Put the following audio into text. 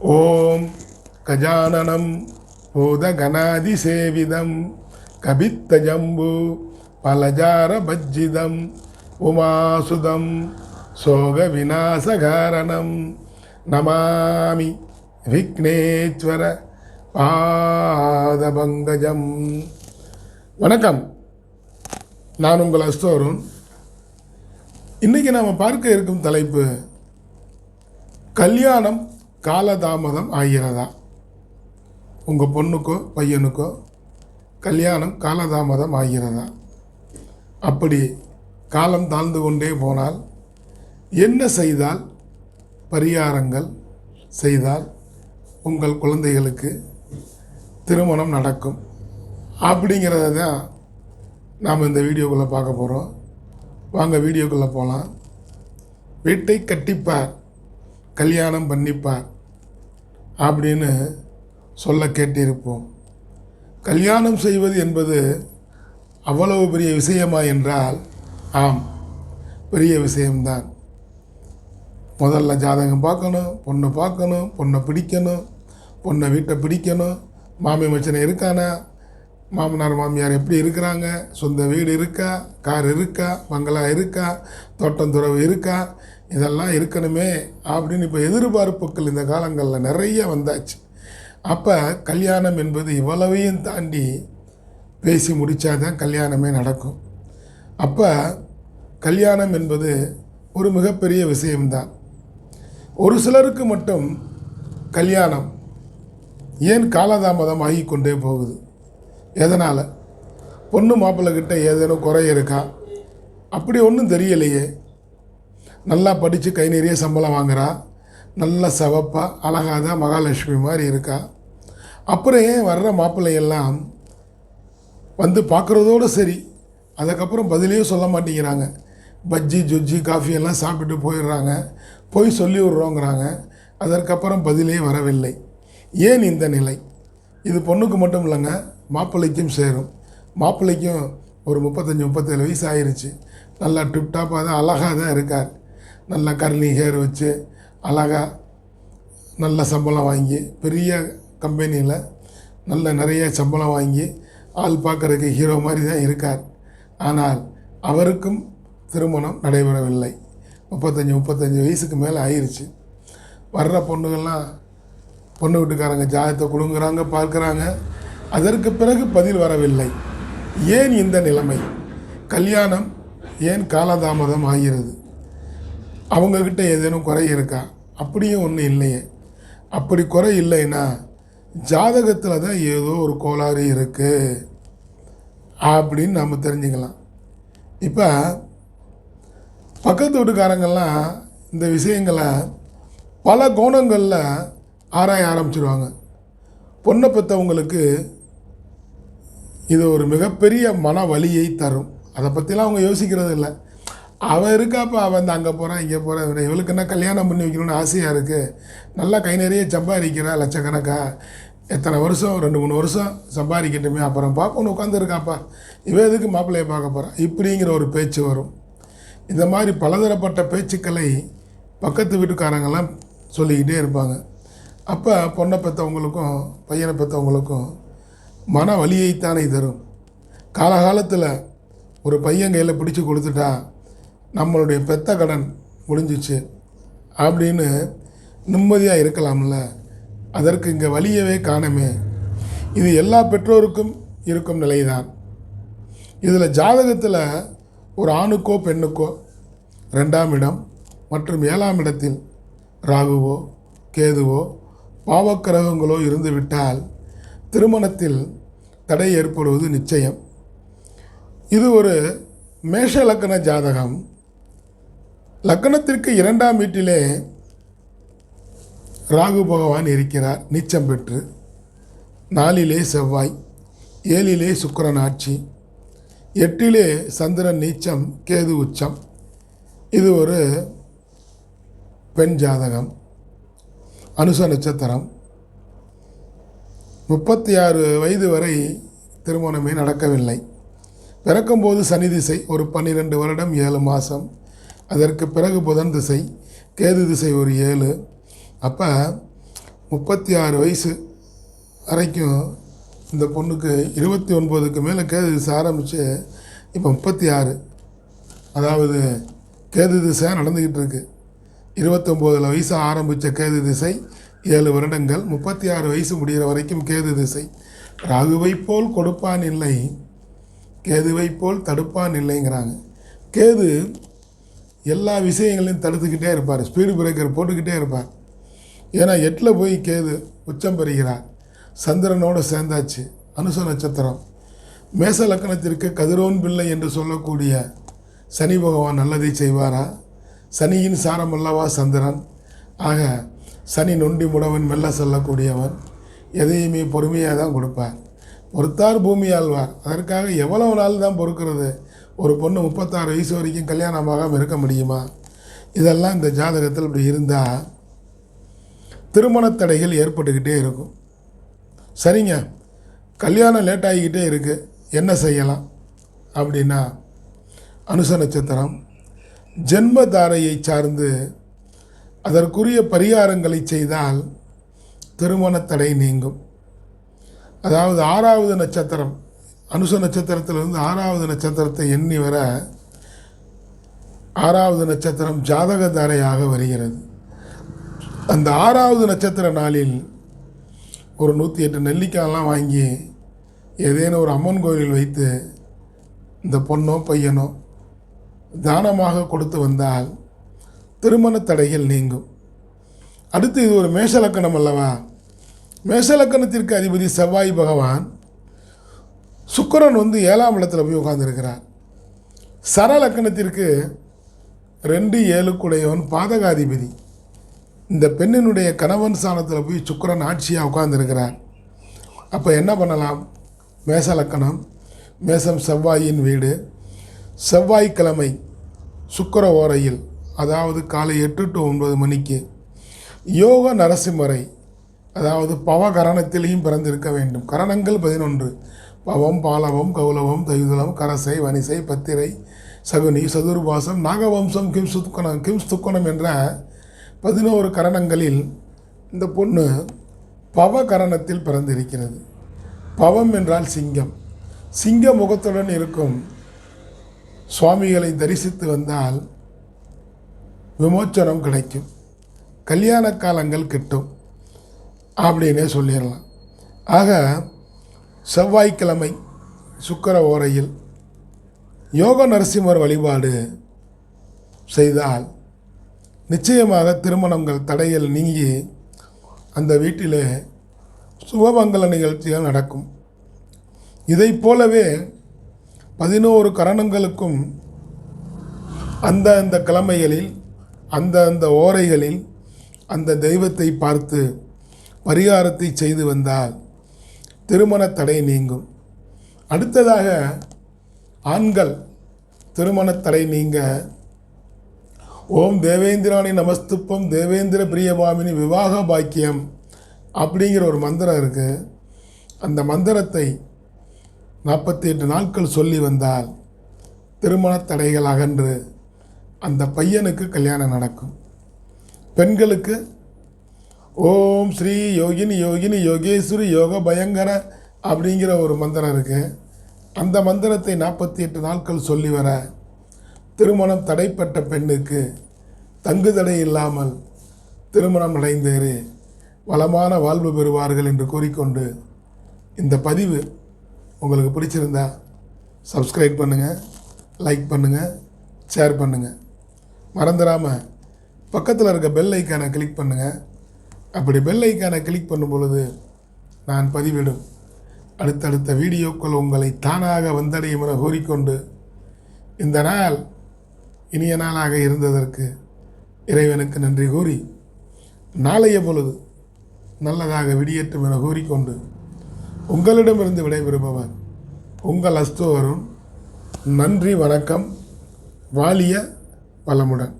ஓம் கஜானனம் பூதகணாதிசேவிதம் கபித்தஜம்பு பலஜாரபஜ்ஜிதம் உமாசுதம் சோக விநாசகாரணம் நமாமி விக்னேஸ்வர பாதபங்கஜம். வணக்கம். நான் உங்கள் அஸ்தோரும் இன்றைக்கி நாம் பார்க்க இருக்கும் தலைப்பு கல்யாணம் காலதாமதம் ஆகிறதா? உங்கள் பொண்ணுக்கோ பையனுக்கோ கல்யாணம் காலதாமதம் ஆகிறதா? அப்படி காலம் தாழ்ந்து கொண்டே போனால் என்ன செய்தால் பரிகாரங்கள் செய்தால் உங்கள் குழந்தைகளுக்கு திருமணம் நடக்கும்? அப்படிங்கிறத தான் நாம் இந்த வீடியோக்குள்ளே பார்க்க போகிறோம் வாங்க வீடியோக்குள்ளே போகலாம் வீட்டை கட்டிப்பார். கல்யாணம் பண்ணிப்பார் அப்படின்னு சொல்ல கேட்டிருப்போம். கல்யாணம் செய்வது என்பது அவ்வளவு பெரிய விஷயமா என்றால் ஆம் பெரிய விஷயம்தான். முதல்ல ஜாதகம் பார்க்கணும் பொண்ணை பார்க்கணும் பொண்ணை பிடிக்கணும் பொண்ணை வீட்டை பிடிக்கணும் மாமி மச்சனை இருக்கானா மாமனார் மாமியார் எப்படி இருக்கிறாங்க சொந்த வீடு இருக்கா கார் இருக்கா பங்களா இருக்கா தோட்டம் துறவு இருக்கா இதெல்லாம் இருக்கணுமே அப்படின்னு இப்போ எதிர்பார்ப்புகள் இந்த காலங்களில் நிறைய வந்தாச்சு. அப்போ கல்யாணம் என்பது இவ்வளவையும் தாண்டி பேசி முடித்தாதான் கல்யாணமே நடக்கும். அப்போ கல்யாணம் என்பது ஒரு மிகப்பெரிய விஷயம்தான். ஒரு சிலருக்கு மட்டும் கல்யாணம் ஏன் காலதாமதம் ஆகிக்கொண்டே போகுது? எதனால்? பொண்ணு மாப்பிள்ளைகிட்ட ஏதேனும் குறை இருக்கா? அப்படி ஒன்றும் தெரியலையே. நல்லா படித்து கை நிறைய சம்பளம் வாங்குறா. நல்ல சவப்பாக அழகாக தான் மகாலட்சுமி மாதிரி இருக்கா. அப்புறம் ஏன் வர்ற மாப்பிள்ளையெல்லாம் வந்து பார்க்குறதோடு சரி. அதுக்கப்புறம் பதிலே சொல்ல மாட்டேங்கிறாங்க. பஜ்ஜி ஜுஜ்ஜி காஃபி எல்லாம் சாப்பிட்டு போயிடுறாங்க. போய் சொல்லி விட்றோங்கிறாங்க. அதற்கப்புறம் பதிலே வரவில்லை. ஏன் இந்த நிலை? இது பொண்ணுக்கு மட்டும் இல்லைங்க மாப்பிள்ளைக்கும் சேரும். மாப்பிள்ளைக்கும் ஒரு முப்பத்தஞ்சு முப்பத்தேழு வயசு ஆயிடுச்சு நல்லா டிப்டாப்பாக தான் அழகாக தான் இருக்கார். நல்லா கர்லி ஹேர் வச்சு அழகாக நல்ல சம்பளம் வாங்கி பெரிய கம்பெனியில் நல்ல நிறைய சம்பளம் வாங்கி ஆள் பார்க்குறதுக்கு ஹீரோ மாதிரி தான் இருக்கார். ஆனால் அவருக்கும் திருமணம் நடைபெறவில்லை. முப்பத்தஞ்சு முப்பத்தஞ்சு வயசுக்கு மேலே ஆயிடுச்சு வர்ற பொண்ணுகள்லாம் பொண்ணு வீட்டுக்காரங்க ஜாதகத்தை கொடுங்குறாங்க பார்க்குறாங்க. அதற்கு பிறகு பதில் வரவில்லை. ஏன் இந்த நிலைமை? கல்யாணம் ஏன் காலதாமதம் ஆகிறது? அவங்கக்கிட்ட ஏதேனும் குறை இருக்கா? அப்படியும் ஒன்றும் இல்லையே. அப்படி குறை இல்லைன்னா ஜாதகத்தில் தான் ஏதோ ஒரு கோளாறு இருக்குது அப்படின்னு நம்ம தெரிஞ்சுக்கலாம். இப்போ பக்கத்து வீட்டுக்காரங்கள்லாம் இந்த விஷயங்களை பல கோணங்களில் ஆராய ஆரம்பிச்சிருவாங்க. பொண்ணை பெற்றவங்களுக்கு இது ஒரு மிகப்பெரிய மன வலியை தரும். அதை பற்றிலாம் அவங்க யோசிக்கிறது இல்லை அவன் இருக்காப்பா அவன் இந்த அங்கே போகிறான் இங்கே போகிறான் இவளுக்கு என்ன கல்யாணம் பண்ணி வைக்கணும்னு ஆசையாக இருக்குது நல்லா கை நிறைய சம்பாதிக்கிறா லட்சக்கணக்கா. எத்தனை வருஷம்? ரெண்டு மூணு வருஷம் சம்பாதிக்கட்டுமே. அப்புறம் பார்ப்போன்னு உட்காந்துருக்காப்பா இவன் எதுக்கு மாப்பிள்ளையை பார்க்க போகிறான் இப்படிங்கிற ஒரு பேச்சு வரும். இந்த மாதிரி பலதரப்பட்ட பேச்சுக்களை பக்கத்து வீட்டுக்காரங்கெல்லாம் சொல்லிக்கிட்டே இருப்பாங்க. அப்போ பொண்ணை பெற்றவங்களுக்கும் பையனை பெற்றவங்களுக்கும் மன வலியைத்தானே தரும். காலகாலத்தில் ஒரு பையன் கையில் பிடிச்சி கொடுத்துட்டா நம்மளுடைய பெத்த கடன் முடிஞ்சிச்சு அப்படின்னு நிம்மதியாக இருக்கலாம்ல. அதற்கு இங்கே வழியவே காணமே. இது எல்லா பெற்றோருக்கும் இருக்கும் நிலைதான். இதில் ஜாதகத்தில் ஒரு ஆணுக்கோ பெண்ணுக்கோ ரெண்டாம் இடம் மற்றும் ஏழாம் இடத்தில் ராகுவோ கேதுவோ பாவக்கிரகங்களோ இருந்துவிட்டால் திருமணத்தில் தடை ஏற்படுவது நிச்சயம். இது ஒரு மேஷ லக்கண ஜாதகம். லக்னத்திற்கு இரண்டாம் வீட்டிலே ராகு பகவான் இருக்கிறார். நீச்சம் பெற்று நாலிலே செவ்வாய் ஏழிலே சுக்கரன் ஆட்சி எட்டிலே சந்திரன் நீச்சம் கேது உச்சம். இது ஒரு பெண் ஜாதகம். அனுச நட்சத்திரம். முப்பத்தி ஆறு வயது வரை திருமணமே நடக்கவில்லை. பிறக்கும்போது சனி திசை ஒரு பன்னிரெண்டு வருடம் ஏழு மாதம் அதற்கு பிறகு புதன் திசை கேது திசை ஒரு ஏழு. அப்போ முப்பத்தி ஆறு வயசு வரைக்கும் இந்த பொண்ணுக்கு இருபத்தி ஒன்பதுக்கு மேலே கேது திசை ஆரம்பித்து இப்போ முப்பத்தி ஆறு அதாவது கேது திசை நடந்துக்கிட்டு இருக்கு. இருபத்தொம்போதில் வயசு ஆரம்பித்த கேது திசை ஏழு வருடங்கள் முப்பத்தி ஆறு வயசு முடிகிற வரைக்கும் கேது திசை. ராகுவை போல் கொடுப்பான் இல்லை கேதுவை போல் தடுப்பான் இல்லைங்கிறாங்க. கேது எல்லா விஷயங்களையும் தடுத்துக்கிட்டே இருப்பார். ஸ்பீடு பிரேக்கர் போட்டுக்கிட்டே இருப்பார். ஏன்னா எட்டில் போய் கேது உச்சம் பெறுகிறார். சந்திரனோடு சேர்ந்தாச்சு. அனுச நட்சத்திரம். மேச லக்கணத்திற்கு கதிரோன் பிள்ளை என்று சொல்லக்கூடிய சனி பகவான் நல்லதை செய்வாரா? சனியின் சாரம் அல்லவா சந்திரன்? ஆக சனி நொண்டி முடவன் மெல்ல சொல்லக்கூடியவன். எதையுமே பொறுமையாக தான் கொடுப்பார். பொறுத்தார் பூமி ஆழ்வார் அதற்காக எவ்வளவு நாள் தான் பொறுக்கிறது? ஒரு பொண்ணு முப்பத்தாறு வயசு வரைக்கும் கல்யாணமாகாமல் இருக்க முடியுமா? இதெல்லாம் இந்த ஜாதகத்தில் இப்படி இருந்தால் திருமணத்தடைகள் ஏற்பட்டுக்கிட்டே இருக்கும். சரிங்க கல்யாணம் லேட் ஆகிக்கிட்டே இருக்குது என்ன செய்யலாம்? அப்படின்னா அனுச நட்சத்திரம் ஜென்மதாரையை சார்ந்து அதற்குரிய பரிகாரங்களை செய்தால் திருமணத்தடை நீங்கும். அதாவது ஆறாவது நட்சத்திரம் அனுச நட்சத்திரத்திலிருந்து ஆறாவது நட்சத்திரத்தை எண்ணி வர ஆறாவது நட்சத்திரம் ஜாதகதாரையாக வருகிறது. அந்த ஆறாவது நட்சத்திர நாளில் ஒரு நூற்றி எட்டு நெல்லிக்காயெல்லாம் வாங்கி ஏதேனும் ஒரு அம்மன் கோயிலில் வைத்து இந்த பொண்ணோ பையனோ தானமாக கொடுத்து வந்தால் திருமண தடைகள் நீங்கும். அடுத்து இது ஒரு மேஷலக்கணம் அல்லவா? மேஷலக்கணத்திற்கு அதிபதி செவ்வாய் பகவான் சுக்கரன் வந்து ஏழாம் இடத்துல போய் சர லக்கணத்திற்கு ரெண்டு ஏழுக்குடையவன் பாதகாதிபதி. இந்த பெண்ணினுடைய கணவன் ஸ்தானத்தில் போய் சுக்கரன் ஆட்சியாக உட்காந்துருக்கிறார் அப்போ என்ன பண்ணலாம்? மேச லக்கணம் மேசம் செவ்வாயின் வீடு. செவ்வாய்க்கிழமை சுக்கிர ஓரையில் அதாவது காலை எட்டு டு ஒன்பது மணிக்கு யோக நரசிம்மரை அதாவது பவ கரணத்திலையும் பிறந்திருக்க வேண்டும். கரணங்கள் பதினொன்று. பவம் பாலவம் கௌலவம் தையுதலம் கரசை வனிசை பத்திரை சகுனி சதுர்பாசம் நாகவம்சம் கிம் சுத்துக்கணம் கிம் என்ற பதினோரு கரணங்களில் இந்த பொண்ணு பவ கரணத்தில் பிறந்திருக்கிறது. பவம் என்றால் சிங்கம். சிங்க முகத்துடன் இருக்கும் சுவாமிகளை தரிசித்து வந்தால் விமோச்சனம் கிடைக்கும். கல்யாண காலங்கள் கிட்டும். அப்படின்னே சொல்லிடலாம். ஆக செவ்வாய்க்கிழமை சுக்கர ஓரையில் யோக நரசிம்மர் வழிபாடு செய்தால் நிச்சயமாக திருமணங்கள் தடையில் நீங்கி அந்த வீட்டிலே சுபமங்கல நிகழ்ச்சிகள் நடக்கும். இதைப் போலவே பதினோரு கரணங்களுக்கும் அந்த அந்த கிழமைகளில் அந்த அந்த ஓரைகளில் அந்த தெய்வத்தை பார்த்து பரிகாரத்தை செய்து வந்தால் திருமண தடை நீங்கும். அடுத்ததாக ஆண்கள் திருமண தடை நீங்க. ஓம் தேவேந்திராணி நமஸ்துப்பம் தேவேந்திர பிரியபாமினி விவாக பாக்கியம் அப்படிங்கிற ஒரு மந்திரம் இருக்குது அந்த மந்திரத்தை நாற்பத்தி எட்டு நாட்கள் சொல்லி வந்தால் திருமண தடைகள் அகன்று அந்த பையனுக்கு கல்யாணம் நடக்கும். பெண்களுக்கு ஓம் ஸ்ரீ யோகினி யோகினி யோகேஸ்வரி யோக பயங்கர அப்படிங்கிற ஒரு மந்திரம் இருக்குது அந்த மந்திரத்தை நாற்பத்தி எட்டு நாட்கள் சொல்லி வர திருமணம் தடைப்பட்ட பெண்ணுக்கு தங்கு தடை இல்லாமல் திருமணம் அடைந்தேறு வளமான வாழ்வு பெறுவார்கள் என்று கூறிக்கொண்டு இந்த பதிவு உங்களுக்கு பிடிச்சிருந்தா சப்ஸ்கிரைப் பண்ணுங்கள் லைக் பண்ணுங்கள் ஷேர் பண்ணுங்கள் மறந்துடாமல் பக்கத்தில் இருக்க பெல் ஐக்கானை கிளிக் பண்ணுங்கள் அப்படி பெல் ஐக்கானை கிளிக் பண்ணும் பொழுது நான் பதிவிடும். அடுத்தடுத்த வீடியோக்கள் உங்களை தானாக வந்தடையும் என கூறிக்கொண்டு இந்த நாள் இனிய நாளாக இருந்ததற்கு இறைவனுக்கு நன்றி கூறி நாளைய பொழுது நல்லதாக விடியேற்றும் என கூறிக்கொண்டு உங்களிடமிருந்து விடைபெறுபவர் உங்கள் அஸ்தோவரும் நன்றி வணக்கம். வாலிய வளமுடன்.